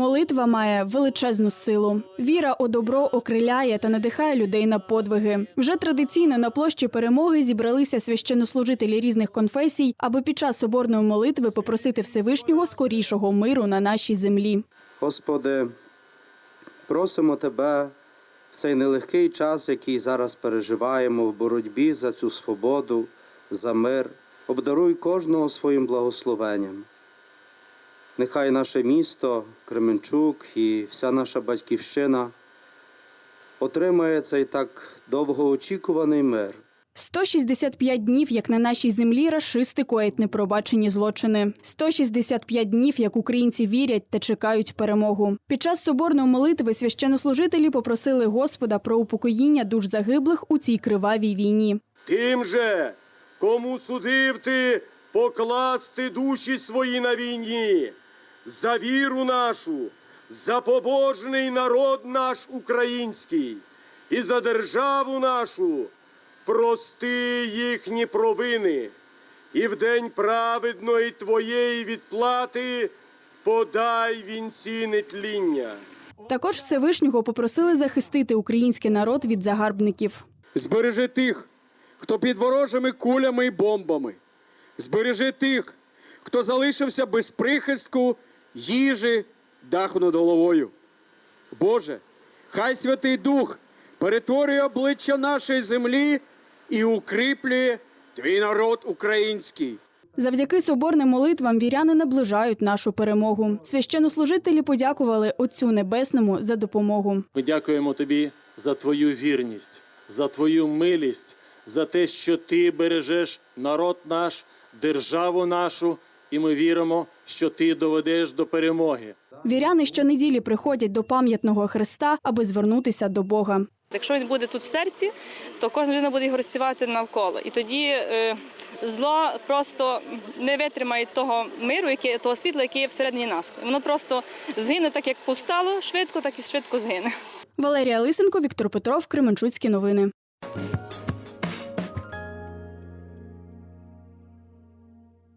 Молитва має величезну силу. Віра у добро окриляє та надихає людей на подвиги. Вже традиційно на площі перемоги зібралися священнослужителі різних конфесій, аби під час соборної молитви попросити Всевишнього скорішого миру на нашій землі. Господи, просимо Тебе в цей нелегкий час, який зараз переживаємо в боротьбі за цю свободу, за мир, обдаруй кожного своїм благословенням. Нехай наше місто, Кременчук і вся наша батьківщина отримає цей так довгоочікуваний мир. 165 днів, як на нашій землі, рашисти коять непробачені злочини. 165 днів, як українці вірять та чекають перемогу. Під час соборної молитви священнослужителі попросили Господа про упокоїння душ загиблих у цій кривавій війні. Тим же, кому судив ти покласти душі свої на війні, за віру нашу, за побожний народ наш український і за державу нашу, прости їхні провини, і в день праведної твоєї відплати подай вінці нетління. Також Всевишнього попросили захистити український народ від загарбників. Збережи тих, хто під ворожими кулями і бомбами. Збережи тих, хто залишився без прихистку, їжі, даху над головою. Боже, хай Святий Дух перетворює обличчя нашої землі і укріплює твій народ український. Завдяки соборним молитвам віряни наближають нашу перемогу. Священнослужителі подякували Отцю Небесному за допомогу. Ми дякуємо тобі за твою вірність, за твою милість, за те, що ти бережеш народ наш, державу нашу, і ми віримо, що ти доведеш до перемоги. Віряни щонеділі приходять до пам'ятного хреста, аби звернутися до Бога. Якщо він буде тут в серці, то кожна людина буде його розсівати навколо. І тоді е, зло просто не витримає того миру, який, того світла, який є всередині нас. Воно просто згине так, як повстало швидко, так і швидко згине. Валерія Лисенко, Віктор Петров, Кременчуцькі новини.